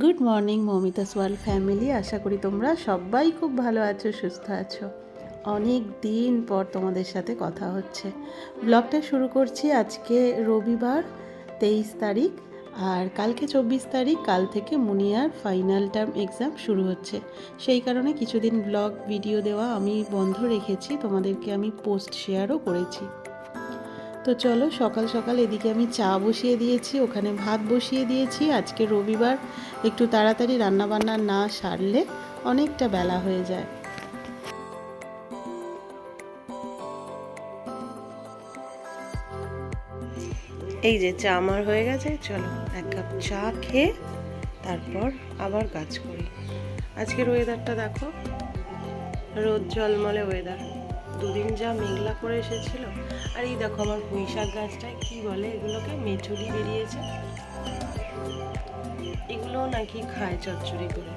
Good morning মমিতাস world family আশা করি তোমরা সবাই খুব ভালো আছো, সুস্থ আছো। অনেক দিন পর তোমাদের সাথে কথা হচ্ছে। ব্লগটা শুরু করছি আজকে রবিবার, তেইশ তারিখ, আর কালকে চব্বিশ তারিখ, কাল থেকে মুনিয়ার ফাইনাল টার্ম এক্সাম শুরু হচ্ছে। সেই কারণে কিছুদিন ব্লগ ভিডিও দেওয়া আমি বন্ধ রেখেছি। তোমাদেরকে আমি পোস্ট শেয়ারও করেছি। তো চলো সকাল সকাল এদিকে আমি চা বসিয়ে দিয়েছি, ওখানে ভাত বসিয়ে দিয়েছি। আজকে রবিবার, একটু তাড়াতাড়ি রান্নাবান্না না সারলে অনেকটা বেলা হয়ে যায়। এই যে চা আমার হয়ে গেছে, চলো এক কাপ চা খেয়ে তারপর আবার কাজ করি। আজকের ওয়েদারটা দেখো, রোদ জলমলে ওয়েদার দুদিন যা মেঘলা করে এসেছিল আর এই দেখো আমার পুঁই শাক গাছটায় কি বলে? এগুলোকে মেচুরি বেরিয়েছে। এগুলো নাকি খায় চচ্চড়ি করে।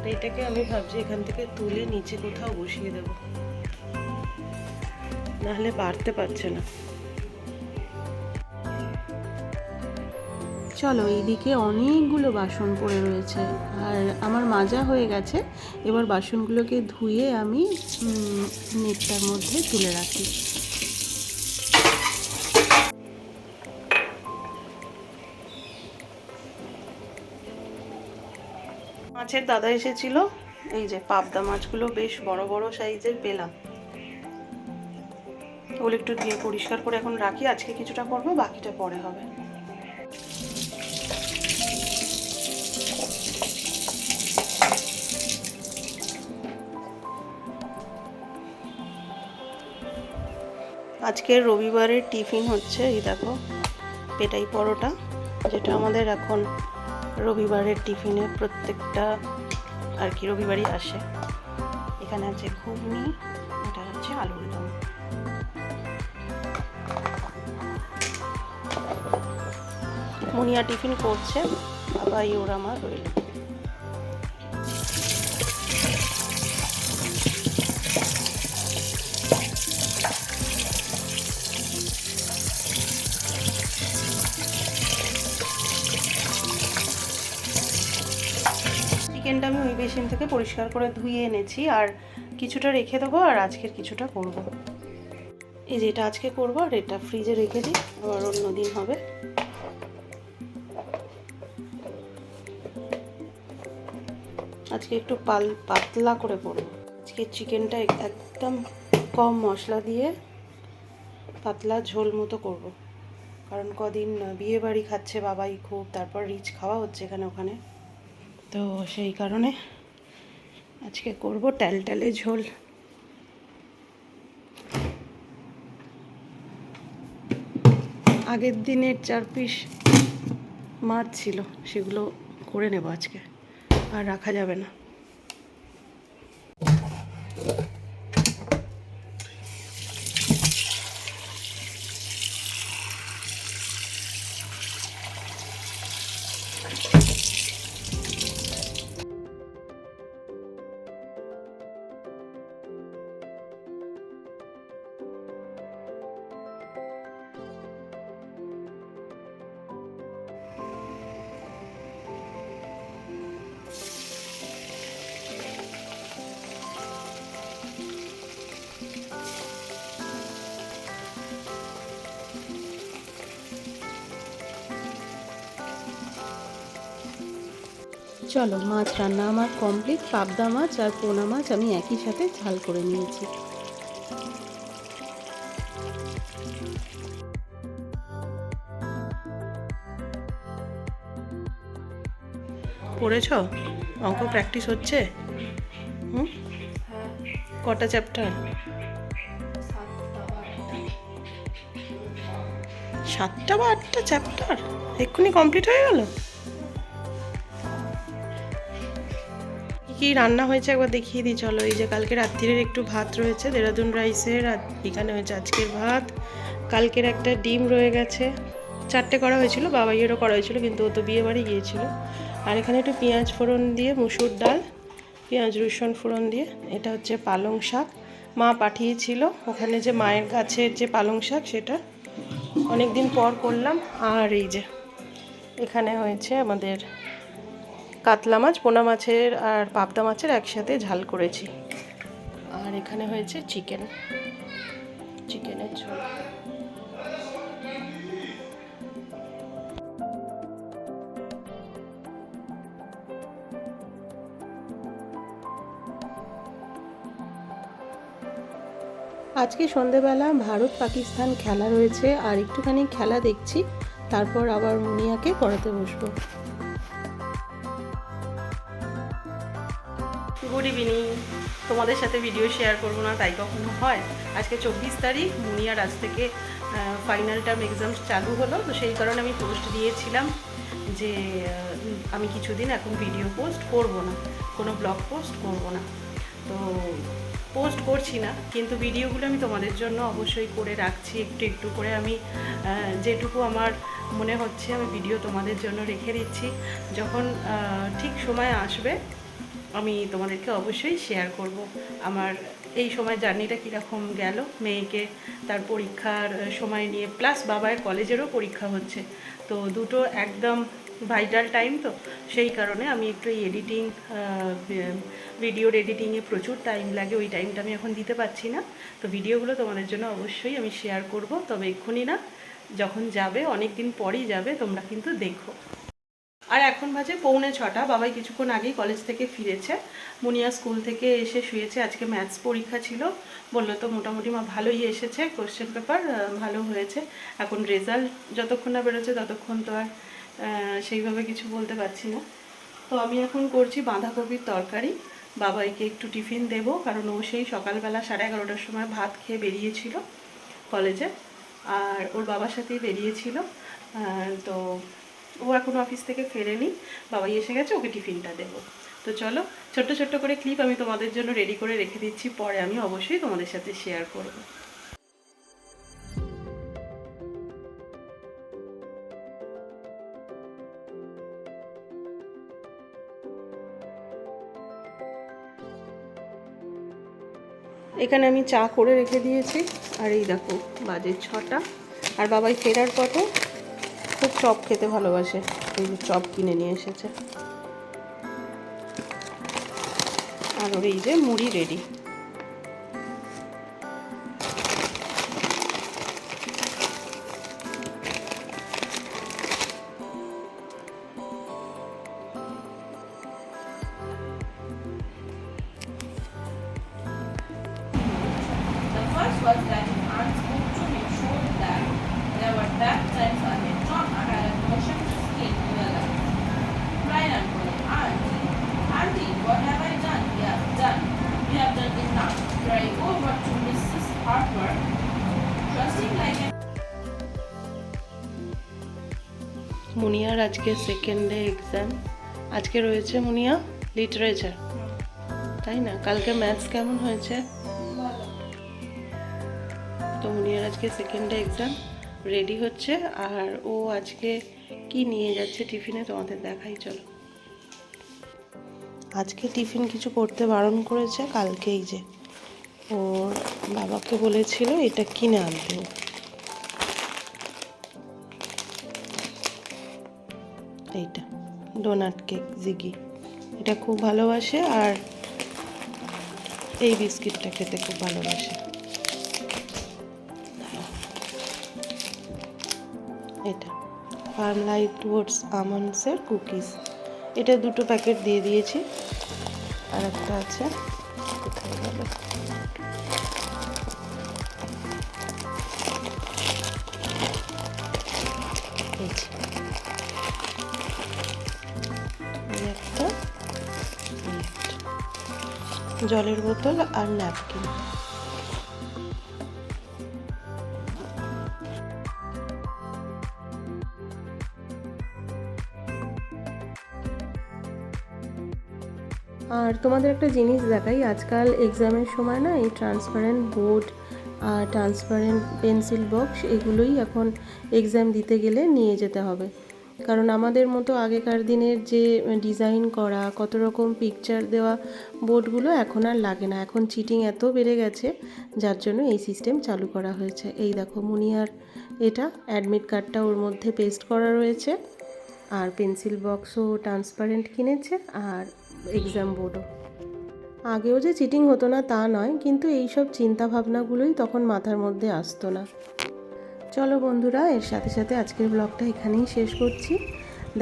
তো এটাকে আমি ভাবছি এখান থেকে তুলে নিচে কোথাও বসিয়ে দেব। নাহলে বাড়তে পারছে না। চলো এইদিকে অনেকগুলো বাসন পড়ে রয়েছে। আর আমার মাজা হয়ে গেছে। এবার বাসনগুলোকে ধুয়ে আমি নেটটার মধ্যে তুলে রাখি। মাছের দাদা এসেছিল। এই যে পাবদা মাছগুলো বেশ বড় বড় সাইজের পেলাম। ওগুলো একটু দিয়ে পরিষ্কার করে এখন রাখি। আজকে কিছুটা করব, বাকিটা পরে হবে। আজকের রবিবারের টিফিন হচ্ছে, এই দেখো, পেটাই পরোটা, যেটা আমাদের এখন রবিবারের টিফিনে প্রত্যেকটা আর কি রবিবারই আসে। এখানে আছে ঘুগনি, এটা হচ্ছে আলুর দম। মুনিয়া টিফিন করছে বাবা ইউরামা রইল। বেসিন থেকে পরিষ্কার করে ধুয়ে এনেছি, আর কিছুটা রেখে দেবো আর আজকের কিছুটা করব। এই যে এটা আজকে করব, আর এটা ফ্রিজে রেখে দিই, আবার অন্য দিন হবে আজকে একটু পাল, পাতলা করে করব আজকে চিকেনটা একদম কম মশলা দিয়ে পাতলা ঝোল মতো করব। কারণ কদিন বিয়ে বাড়ি খাচ্ছে বাবাই খুব, তারপর রিচ খাওয়া হচ্ছে এখানে ওখানে তো সেই কারণে আজকে করব ট্যালট্যালে ঝোল। আগের দিনের চার পিস মাছ ছিল, সেগুলো করে নেব আজকে, আর রাখা যাবে না। চলো, মাছ রান্না আমার কমপ্লিট পাবদা মাছ আর পোনা মাছ আমি একই সাথে ঝাল করে নিয়েছি। পড়েছ? অঙ্ক প্র্যাকটিস হচ্ছে? হুম? কটা চ্যাপ্টার সাতটা বা আটটা চ্যাপ্টার এক্ষুনি কমপ্লিট হয়ে গেল? কি রান্না হয়েছে একবার দেখিয়ে দিই, চলো। এই যে কালকে রাত্রিরের একটু ভাত রয়েছে, দেরাদুন রাইসের এখানে হয়েছে আজকের ভাত। কালকের একটা ডিম রয়ে গেছে। চারটে করা হয়েছিল, বাবাইয়েরও করা হয়েছিল, কিন্তু ও তো বিয়ে বাড়ি গিয়েছিল। আর এখানে একটু পেঁয়াজ ফোড়ন দিয়ে, মুসুর ডাল, পেঁয়াজ রসুন ফোড়ন দিয়ে, এটা হচ্ছে পালং শাক। মা পাঠিয়েছিল, ওখানে যে মায়ের গাছের যে পালং শাক, সেটা অনেক দিন পর করলাম। আর এই যে, এখানে হয়েছে আমাদের কাতলা মাছ, পোনা মাছের আর পাবদা মাছের একসাথে ঝাল করেছি। আর এখানে হয়েছে চিকেন। চিকেনের ঝোল। আজকে সন্ধেবেলা ভারত পাকিস্তান খেলা রয়েছে, আর একটুখানি খেলা দেখছি, তারপর আবার মুনিয়াকে পড়াতে বসবো। তোমাদের সাথে ভিডিও শেয়ার করব না, তাই কখনো হয়। আজকে চব্বিশ তারিখ, মুনিয়ার আজ থেকে ফাইনাল টার্ম এক্সাম চালু হলো, তো সেই কারণে আমি পোস্ট দিয়েছিলাম যে আমি কিছুদিন এখন ভিডিও পোস্ট করব না, কোনো ব্লগ পোস্ট করব না। তো পোস্ট করছি না, কিন্তু ভিডিওগুলো আমি তোমাদের জন্য অবশ্যই করে রাখছি, একটু একটু করে আমি যেটুকু আমার মনে হচ্ছে, আমি ভিডিও তোমাদের জন্য রেখে দিচ্ছি। যখন ঠিক সময় আসবে আমি তোমাদেরকে অবশ্যই শেয়ার করব। আমার এই সময় জার্নিটা কীরকম গেল? মেয়েকে তার পরীক্ষার সময় নিয়ে প্লাস বাবার কলেজেরও পরীক্ষা হচ্ছে। তো দুটো একদম ভাইটাল টাইম তো। সেই কারণে আমি একটু এডিটিং ভিডিওর এডিটিংয়ে প্রচুর টাইম লাগে। ওই টাইমটা আমি এখন দিতে পারছি না। তো ভিডিওগুলো তোমাদের জন্য অবশ্যই আমি শেয়ার করব। তবে এক্ষুনি না, যখন যাবে অনেক দিন পরই যাবে, তোমরা কিন্তু দেখো। আর এখন বাজে পৌনে ছটা। বাবাই কিছুক্ষণ আগেই কলেজ থেকে ফিরেছে। মুনিয়া স্কুল থেকে এসে শুয়েছে। আজকে ম্যাথস পরীক্ষা ছিল। বলল তো মোটামুটি মা ভালোই এসেছে। কোশ্চেন পেপার ভালো হয়েছে। এখন রেজাল্ট যতক্ষণ না বেরোচ্ছে ততক্ষণ তো আর সেইভাবে কিছু বলতে পারছি না। তো আমি এখন করছি বাঁধাকপির তরকারি। বাবাইকে একটু টিফিন দেবো, কারণ ও সেই সকালবেলা সাড়ে এগারোটার সময় ভাত খেয়ে বেরিয়েছিল কলেজে আর ওর বাবার সাথেই বেরিয়েছিল। তো ও এখনও অফিস থেকে ফেরেনি। বাবাই এসে গেছে, ওকে টিফিনটা দেবো। তো চলো, ছোট্ট ছোট্ট করে ক্লিপ আমি তোমাদের জন্য রেডি করে রেখে দিচ্ছি, পরে আমি অবশ্যই তোমাদের সাথে শেয়ার করব। এখানে আমি চা করে রেখে দিয়েছি, আর এই দেখো বাজে ছটা। আর বাবাই ফেরার পথে খুব চপ খেতে ভালোবাসে। এই যে চপ কিনে নিয়ে এসেছে। আর ওর এই যে মুড়ি রেডি। মুনিয়ার আজকে সেকেন্ড ডে এক্সাম আজকে রয়েছে মুনিয়া লিটারেচার তাই না? কালকে ম্যাথস কেমন হয়েছে? তো মুনিয়ার আজকে সেকেন্ড ডে এক্সাম রেডি হচ্ছে। আর ও আজকে কি নিয়ে যাচ্ছে টিফিনে তোমাদের দেখাই, চলো। আজকে টিফিন কিছু করতে বারণ করেছে, কালকেই যে। ওর বাবাকে বলেছিল, এটা কিনে আনতে এইটা ডোনাট কেক জিগি এটা খুব ভালোবাসে আর এই বিস্কিটটা খেতে খুব ভালোবাসে। এটা ফার্ম লাইট ওটস আমন্ডসের কুকিজ এটা দুটো প্যাকেট দিয়ে দিয়েছি। আর একটা আছে। কোথায় গেল জলের বোতল আর ন্যাপকিন। আর তোমাদের একটা জিনিস দেখাই, আজকাল এক্সামের সময় না এই ট্রান্সপারেন্ট বোর্ড আর ট্রান্সপারেন্ট পেন্সিল বক্স এগুলোই এখন এক্সাম দিতে গেলে নিয়ে যেতে হবে। কারণ আমাদের মতো আগেকার দিনের যে ডিজাইন করা, কত রকম পিকচার দেওয়া বোর্ডগুলো এখন আর লাগে না। এখন চিটিং এত বেড়ে গেছে, যার জন্য এই সিস্টেম চালু করা হয়েছে। এই দেখো মুনিয়ার এটা অ্যাডমিট কার্ডটা ওর মধ্যে পেস্ট করা রয়েছে। আর পেন্সিল বক্সও ট্রান্সপারেন্ট কিনেছে, আর এক্সাম বোর্ডও আগেও যে চিটিং হতো না তা নয়, কিন্তু এই সব চিন্তা ভাবনাগুলোই তখন মাথার মধ্যে আসতো না। চলো বন্ধুরা, এর সাথে সাথে আজকের ব্লগটা এখানেই শেষ করছি।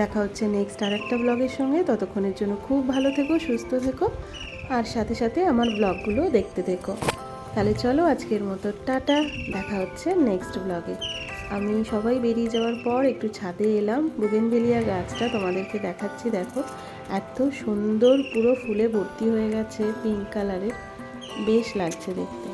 দেখা হচ্ছে নেক্সট আরেকটা ব্লগের সঙ্গে। ততক্ষণের জন্য খুব ভালো থেকো, সুস্থ থেকো, আর সাথে সাথে আমার ব্লগগুলো দেখতে থেকো। তাহলে চলো আজকের মতো, টাটা, দেখা হচ্ছে নেক্সট ব্লগে আমি সবাই বেরিয়ে যাওয়ার পর একটু ছাদে এলাম। বুগেনভেলিয়া গাছটা তোমাদেরকে দেখাচ্ছি, দেখো। এত সুন্দর পুরো ফুলে ভর্তি হয়ে গেছে পিঙ্ক কালারের বেশ লাগছে দেখতে।